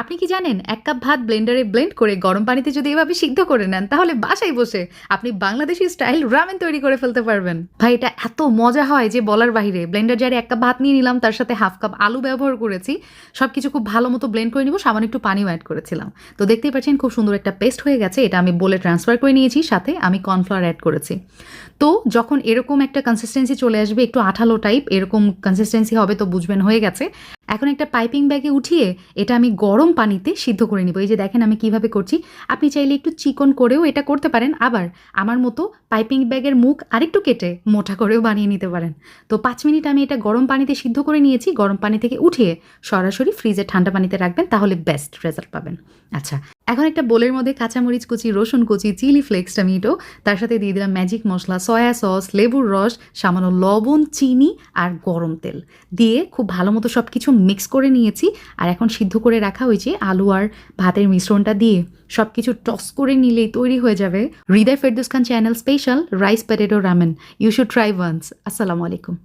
আপনি কি জানেন, এক কাপ ভাত ব্লেন্ডারে ব্লেন্ড করে গরম পানিতে যদি এভাবে সিদ্ধ করে নেন, তাহলে বাসায় বসে আপনি বাংলাদেশি স্টাইল রামেন তৈরি করে ফেলতে পারবেন। ভাই, এটা এত মজা হয় যে বলার বাইরে ব্লেন্ডার জারে এক কাপ ভাত নিয়ে নিলাম, তার সাথে হাফ কাপ আলু ব্যবহার করেছি। সব কিছু খুব ভালো মতো ব্লেন্ড করে নিব, সামান্য একটু পানিও অ্যাড করেছিলাম। তো দেখতেই পাচ্ছেন, খুব সুন্দর একটা পেস্ট হয়ে গেছে, এটা আমি বলে ট্রান্সফার করে নিয়েছি, সাথে আমি কর্নফ্লাওয়ার অ্যাড করেছি। তো যখন এরকম একটা কনসিস্টেন্সি চলে আসবে, একটু আঠালো টাইপ এরকম কনসিস্টেন্সি হবে তো বুঝবেন, হয়ে গেছে। এখন একটা পাইপিং ব্যাগে উঠিয়ে এটা আমি গরম পানিতে সিদ্ধ করে নেব। এই যে দেখেন আমি কীভাবে করছি। আপনি চাইলে একটু চিকন করেও এটা করতে পারেন। আবার আমার মতো পাইপিং ব্যাগের মুখ আরেকটু কেটে মোটা করেও বানিয়ে নিতে পারেন। তো পাঁচ মিনিট আমি এটা গরম পানিতে সিদ্ধ করে নিয়েছি। গরম পানি থেকে উঠিয়ে সরাসরি ফ্রিজে ঠান্ডা পানিতে রাখবেন, তাহলে বেস্ট রেজাল্ট পাবেন। আচ্ছা এখন একটা বোলের মধ্যে কাঁচামরিচ কুচি, রসুন কুচি, চিলি ফ্লেক্স, টমেটো, তার সাথে দিয়ে দিলাম ম্যাজিক মশলা সয়া সস লেবুর রস, সামান্য লবণ, চিনি আর গরম তেল। দিয়ে খুব ভালো মতো সব কিছু মিক্স করে নিয়েছি আর এখন সিদ্ধ করে রাখা হয়েছে আলু আর ভাতের মিশ্রণটা দিয়ে সব কিছু টস করে নিলেই তৈরি হয়ে যাবে। Hridoy Ferdous Khan channel special rice potato ramen you should try once আসসালামু আলাইকুম।